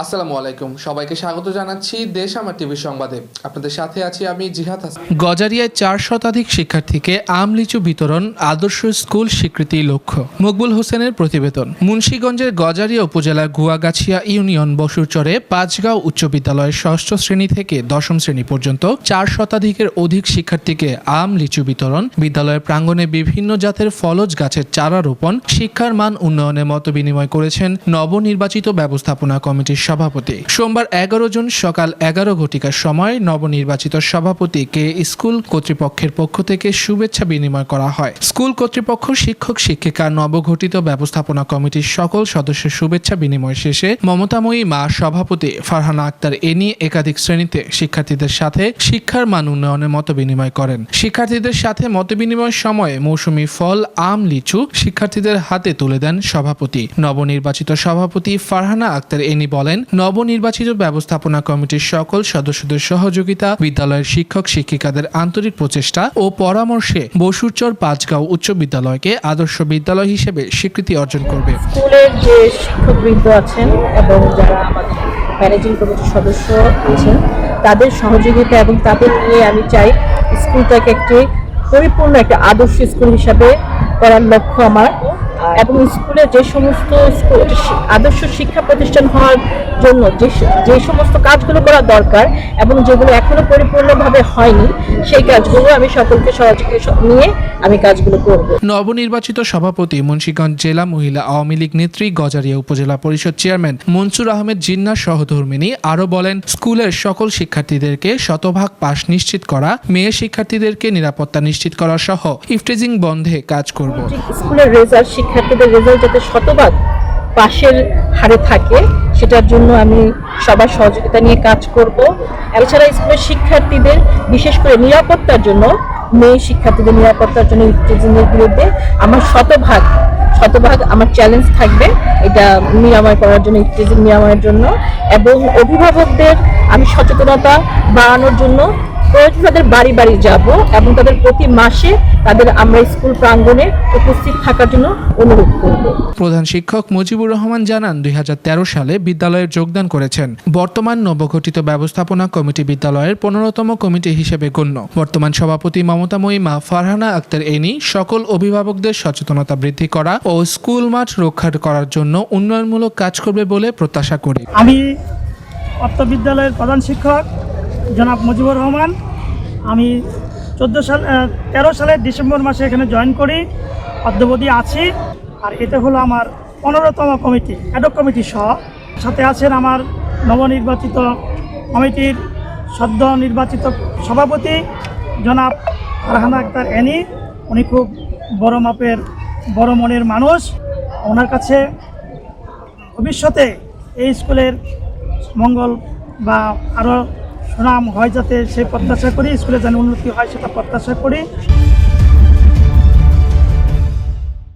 আসসালামু আলাইকুম। সবাইকে স্বাগত জানাচ্ছি দেশ আমার টিভি সংবাদে। আপনাদের সাথে আছি আমি জিহাদ হাসান। গজারিয়ায় চার শতাধিক শিক্ষার্থীকে আম লিচু বিতরণ আদর্শ স্কুল স্বীকৃতি লক্ষ্য। মকবুল হোসেনের প্রতিবেদন। মুন্সীগঞ্জের গজারিয়া উপজেলার গুয়াগাছিয়া ইউনিয়ন বসুরচরে পাঁচগাঁও উচ্চ বিদ্যালয়ের ষষ্ঠ শ্রেণি থেকে দশম শ্রেণি পর্যন্ত চার শতাধিকের অধিক শিক্ষার্থীকে আম লিচু বিতরণ, বিদ্যালয়ের প্রাঙ্গণে বিভিন্ন জাতের ফলজ গাছের চারা রোপণ, শিক্ষার মান উন্নয়নে মত বিনিময় করেছেন নবনির্বাচিত ব্যবস্থাপনা কমিটির সভাপতি। সোমবার এগারো জুন সকাল এগারো ঘটিকার সময় নবনির্বাচিত সভাপতিকে স্কুল কর্তৃপক্ষের পক্ষ থেকে শুভেচ্ছা বিনিময় করা হয়। স্কুল কর্তৃপক্ষ, শিক্ষক, শিক্ষিকা, নবগঠিত ব্যবস্থাপনা কমিটির সকল সদস্যের শুভেচ্ছা বিনিময় শেষে মমতাময়ী মা সভাপতি ফারহানা আক্তার এ নিয়ে একাধিক শ্রেণীতে শিক্ষার্থীদের সাথে শিক্ষার মান উন্নয়নের মত বিনিময় করেন। শিক্ষার্থীদের সাথে মত বিনিময়ের সময় মৌসুমী ফল, আম, লিচু শিক্ষার্থীদের হাতে তুলে দেন সভাপতি। নবনির্বাচিত সভাপতি ফারহানা আক্তার এনি বলেন নবনির্বাচিত ব্যবস্থাপনা কমিটির সকল সদস্যদের সহযোগিতা, বিদ্যালয়ের শিক্ষক শিক্ষিকাদের আন্তরিক প্রচেষ্টা ও পরামর্শে বসুরচর পাঁচগাঁও উচ্চ বিদ্যালয়কে আদর্শ বিদ্যালয় হিসেবে স্বীকৃতি অর্জন করবে। স্কুলের যে শিক্ষকবৃন্দ আছেন এবং যারা ম্যানেজিং কমিটির সদস্য আছেন, তাদের সহযোগিতা এবং তাদের নিয়ে আমি চাই স্কুলটাকে একটি পরিপূর্ণ একটা আদর্শ স্কুল হিসাবে করার লক্ষ্য আমার। এবং স্কুলে যে সমস্ত আদর্শ শিক্ষা প্রতিষ্ঠান হওয়ার জন্য যে যে সমস্ত কাজগুলো করা দরকার এবং যেগুলো এখনও পরিপূর্ণভাবে হয়নি, সেই কাজগুলো আমি সকলকে সহযোগিতা নিয়ে আমি কাজগুলো করব। নবনির্বাচিত সভাপতি মুন্সিগঞ্জ জেলা মহিলা আওয়ামী লীগ নেত্রী গজারিয়া উপজেলা পরিষদ চেয়ারম্যান মনসুর আহমেদ জিন্নার সহধর্মিনী আরও বলেন স্কুলের সকল শিক্ষার্থীদেরকে শতভাগ পাশ নিশ্চিত করা মেয়ে শিক্ষার্থীদেরকে নিরাপত্তা নিশ্চিত করা সহ ইফটেজিং বন্ধে কাজ করব। স্কুলের রেজাল্ট শিক্ষার্থীদের রেজাল্ট যাতে শতভাগ পাশের হারে থাকে সেটার জন্য আমি সবার সহযোগিতা নিয়ে কাজ করব। এছাড়া স্কুলের শিক্ষার্থীদের বিশেষ করে নিরাপত্তার জন্য মেয়ে শিক্ষার্থীদের নিরাপত্তার জন্য ইফটিজিংয়ের বিরুদ্ধে আমার শতভাগ শতভাগ আমার চ্যালেঞ্জ থাকবে। এটা নিরাময় করার জন্য ইফটিজিং নিরাময়ের জন্য। এবং অভিভাবকদের আমি সচেতনতা বাড়ানোর জন্য প্রয়োজন তাদের বাড়ি বাড়ি যাব এবং তাদের প্রতি মাসে তাদের আমরা স্কুল প্রাঙ্গণে উপস্থিত থাকার জন্য অনুরোধ করব। প্রধান শিক্ষক মুজিবুর রহমান জানান দুই সালে বিদ্যালয়ে যোগদান করেছেন। বর্তমান নবগঠিত ব্যবস্থাপনা কমিটি বিদ্যালয়ের পনেরোতম কমিটি হিসেবে গণ্য। বর্তমান সভাপতি মমতা মহিমা ফারহানা আক্তার এনি সকল অভিভাবকদের সচেতনতা বৃদ্ধি করা ও স্কুল মাঠ রক্ষা করার জন্য উন্নয়নমূলক কাজ করবে বলে প্রত্যাশা করি। আমি অর্থ বিদ্যালয়ের প্রধান শিক্ষক জনাব মুজিবুর রহমান। আমি চোদ্দ সাল তেরো সালের ডিসেম্বর মাসে এখানে জয়েন করি, অদ্যবধি আছি। আর এটা হলো আমার পনেরোতম কমিটি অ্যাডক কমিটি সহ। সাথে আছেন আমার নবনির্বাচিত কমিটির সদ্য নির্বাচিত সভাপতি জনাব ফারহানা আক্তার এনি। উনি খুব বড় মাপের, বড় মনের মানুষ। ওনার কাছে ভবিষ্যতে এই স্কুলের মঙ্গল বা আরও সুনাম হয় যাতে সেই প্রত্যাশা করি স্কুলে যেন উন্নতি হয় সেটা প্রত্যাশা করি।